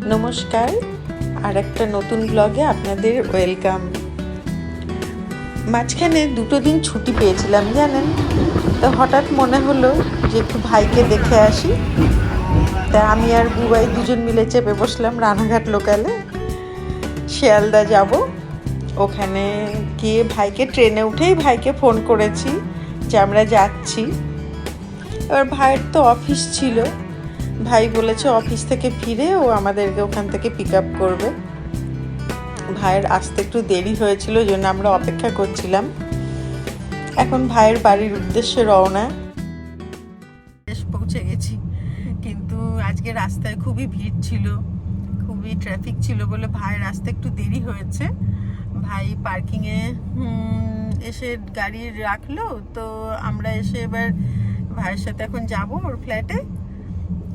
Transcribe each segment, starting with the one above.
নমস্কার আর একটা নতুন ব্লগে আপনাদের ওয়েলকাম মাঝখানে দুটো দিন ছুটি পেয়েছিলাম, জানেন? তো হঠাৎ মনে হলো যে একটু ভাইকে দেখে আসি। তা আমি আর বুবাই দুজন মিলে চেপে বসলাম রানাঘাট লোকালে শিয়ালদা যাব। ওখানে গিয়ে ভাইকে ট্রেনে উঠেই ভাইকে ফোন করেছি যে আমরা যাচ্ছি। এবার ভাইয়ের তো অফিস ছিল। ভাই বলেছে অফিস থেকে ফিরে ও আমাদেরকে ওখান থেকে পিক আপ করবে। ভাইয়ের আসতে একটু দেরি হয়েছিল ওই জন্য আমরা অপেক্ষা করছিলাম। এখন ভাইয়ের বাড়ির উদ্দেশ্যে রওনা। বেশ, পৌঁছে গেছি। কিন্তু আজকে রাস্তায় খুবই ভিড় ছিল, খুবই ট্রাফিক ছিল বলে ভাইয়ের আসতে একটু দেরি হয়েছে। ভাই পার্কিংয়ে এসে গাড়ি রাখল, তো আমরা এসে এবার ভাইয়ের সাথে এখন যাব ওর ফ্ল্যাটে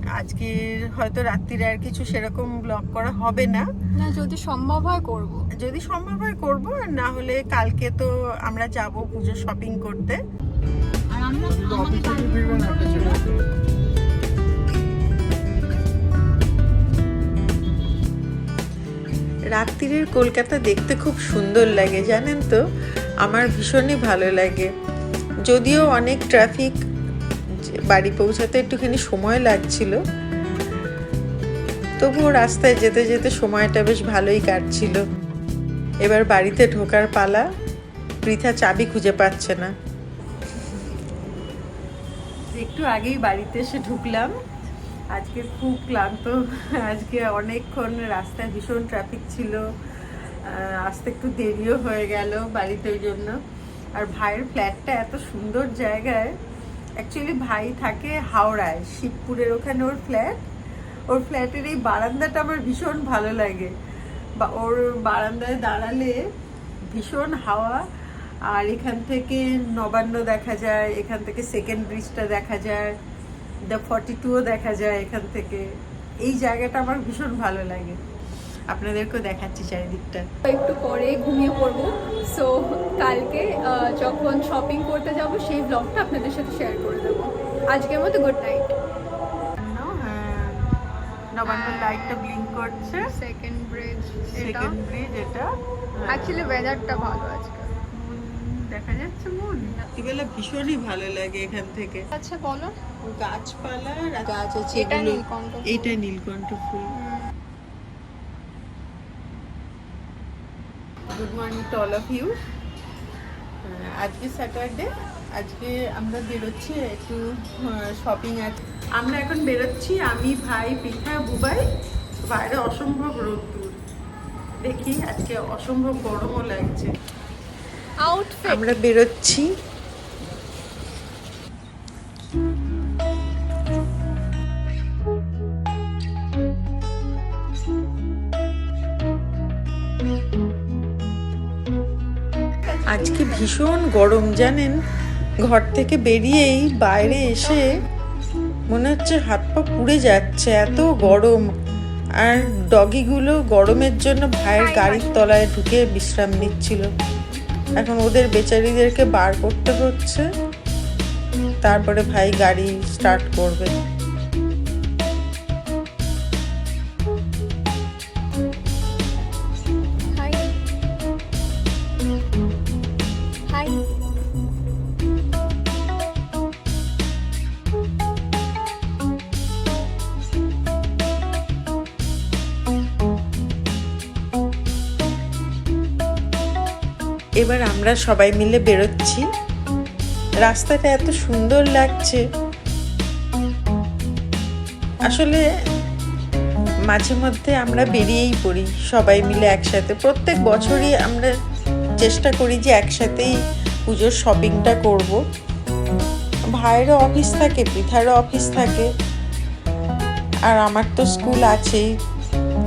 আজকে হয়তো রাত্রিরে আর কিছু সেরকম ব্লগ করা হবে না। না যদি সম্ভব হয় করব। যদি সম্ভব হয় করব আর না হলে কালকে তো আমরা যাব পুজো শপিং করতে। আর আমরা রাত্রিরের কলকাতা দেখতে খুব সুন্দর লাগে জানেন তো? আমার ভীষণই ভালো লাগে। যদিও অনেক ট্রাফিক বাড়ি পৌঁছাতে একটুখানি সময় লাগছিল। তবুও রাস্তায় যেতে যেতে সময়টা বেশ ভালোই কাটছিল। এবার বাড়িতে ঢোকার পালা, পৃথা চাবি খুঁজে পাচ্ছে না। একটু আগেই বাড়িতে এসে ঢুকলাম। আজকে খুব ক্লান্ত, আজকে অনেকক্ষণ রাস্তায় ভীষণ ট্রাফিক ছিল। আসতে একটু দেরিও হয়ে গেল বাড়িতে ওই জন্য। আর ভাইয়ের ফ্ল্যাটটা এত সুন্দর জায়গায় অ্যাকচুয়ালি ভাই থাকে হাওড়ায়, শিবপুরের ওখানে ওর ফ্ল্যাট ওর ফ্ল্যাটের এই বারান্দাটা আমার ভীষণ ভালো লাগে। বা ওর বারান্দায় দাঁড়ালে ভীষণ হাওয়া। আর এখান থেকে নবান্ন দেখা যায়, এখান থেকে সেকেন্ড ব্রিজটা দেখা যায় দ্য ফর্টি টুও দেখা যায় এখান থেকে। এই জায়গাটা আমার ভীষণ ভালো লাগে। আপনাদেরকেও দেখাচ্ছি চারিদিকটা। একটু পরে ঘুমিয়ে পড়ব। সো কালকে যখন শপিং করতে যাব সেই ব্লগটা আপনাদের সাথে শেয়ার করে দেবো। আজকের মতো গুড নাইট হ্যাঁ। লাইটটা ব্লিঙ্ক করছে। সেকেন্ড ব্রিজ এটা। সেকেন্ড ব্রিজ এটা। অ্যাকচুয়ালি ওয়েদারটা ভালো আজকে। দেখা যাচ্ছে মন রাত্রিবেলা ভীষণই ভালো লাগে এখান থেকে। আচ্ছা বলো। গাছপালা গাছ আছে এটা নীলকণ্ঠ। ফুল। নীলকণ্ঠ ফুল। Good morning to all of you আজকে স্যাটারডে আজকে আমরা বেরোচ্ছি একটু শপিং আছে আমরা এখন বেরোচ্ছি আমি ভাই পিঠা বুবাই বাইরে অসম্ভব রোদ্দুর দেখি আজকে অসম্ভব গরমও লাগছে। আউটফিট আমরা বেরোচ্ছি। ভীষণ গরম, জানেন? ঘর থেকে বেরিয়েই বাইরে এসে মনে হচ্ছে হাত পা পুড়ে যাচ্ছে, এত গরম। আর ডগিগুলো গরমের জন্য ভাইয়ের গাড়ির তলায় ঢুকে বিশ্রাম নিচ্ছিল। এখন ওদের বেচারিদেরকে বার করতে হচ্ছে। তারপরে ভাই গাড়ি স্টার্ট করবে। এবার আমরা সবাই মিলে বেরোচ্ছি। রাস্তাটা এত সুন্দর লাগছে। আসলে মাঝে মধ্যে আমরা বেরিয়েই পড়ি, সবাই মিলে একসাথে। প্রত্যেক বছরই আমরা চেষ্টা করি যে একসাথেই পুজোর শপিংটা করব। ভাইয়েরও অফিস থাকে, পৃথারও অফিস থাকে। আর আমার তো স্কুল আছেই।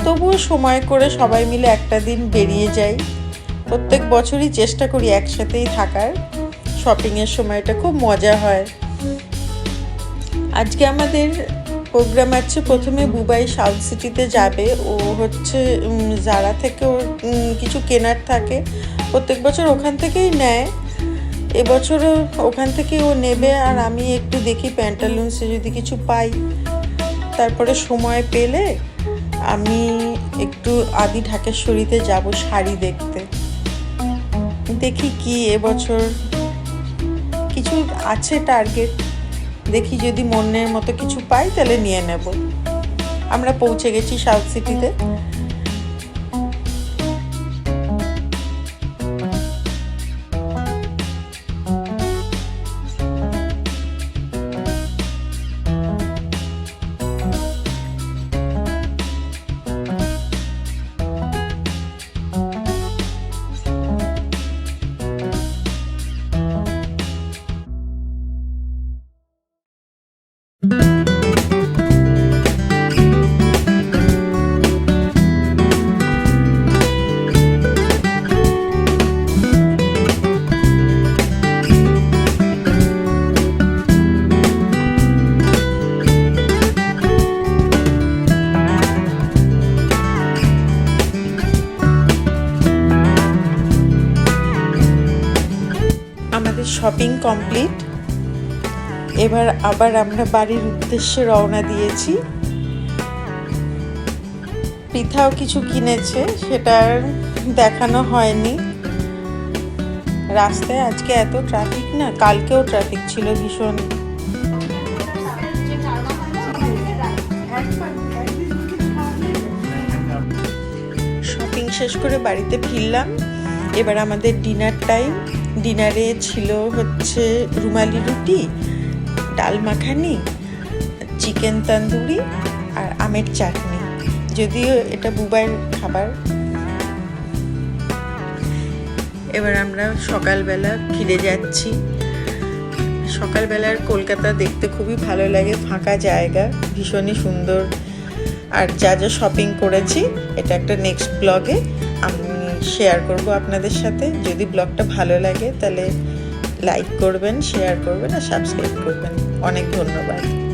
তবুও সময় করে সবাই মিলে একটা দিন বেরিয়ে যাই। প্রত্যেক বছরই চেষ্টা করি একসাথেই থাকার। শপিংয়ের সময়টা খুব মজা হয়। আজকে আমাদের প্রোগ্রাম আছে, প্রথমে বুবাই সাউথ সিটিতে যাবে। ও হচ্ছে যারা থেকে ওর কিছু কেনার থাকে, প্রত্যেক বছর ওখান থেকেই নেয়। এবছরও ওখান থেকে ও নেবে আর আমি একটু দেখি প্যান্টালুন্সে যদি কিছু পাই। তারপরে সময় পেলে আমি একটু আদি ঢাকেশ্বরীতে যাব শাড়ি দেখতে। দেখি কি এবছর কিছু আছে টার্গেট দেখি যদি মনের মতো কিছু পাই তাহলে নিয়ে নেব। আমরা পৌঁছে গেছি সাউথ সিটিতে। আমাদের শপিং কমপ্লিট এবার আবার আমরা বাড়ির উদ্দেশ্যে রওনা দিয়েছি। পৃথাও কিছু কিনেছে, সেটা আর দেখানো হয়নি। রাস্তায় আজকে এত ট্রাফিক না, কালকেও ট্রাফিক ছিল ভীষণ। শপিং শেষ করে বাড়িতে ফিরলাম। এবার আমাদের ডিনার টাইম ডিনারে ছিল হচ্ছে রুমালি রুটি ডাল মাখানি, চিকেন তন্দুরি আর আমের চাটনি। যদিও এটা বুবাইয়ের খাবার। এবার আমরা সকালবেলা ফিরে যাচ্ছি। সকালবেলার কলকাতা দেখতে খুবই ভালো লাগে, ফাঁকা জায়গা, ভীষণই সুন্দর। আর যা যা শপিং করেছি, এটা একটা নেক্সট ব্লগে আমি শেয়ার করব আপনাদের সাথে। যদি ব্লগটা ভালো লাগে, তাহলে লাইক করবেন শেয়ার করবেন আর সাবস্ক্রাইব করবেন। অনেক ধন্যবাদ।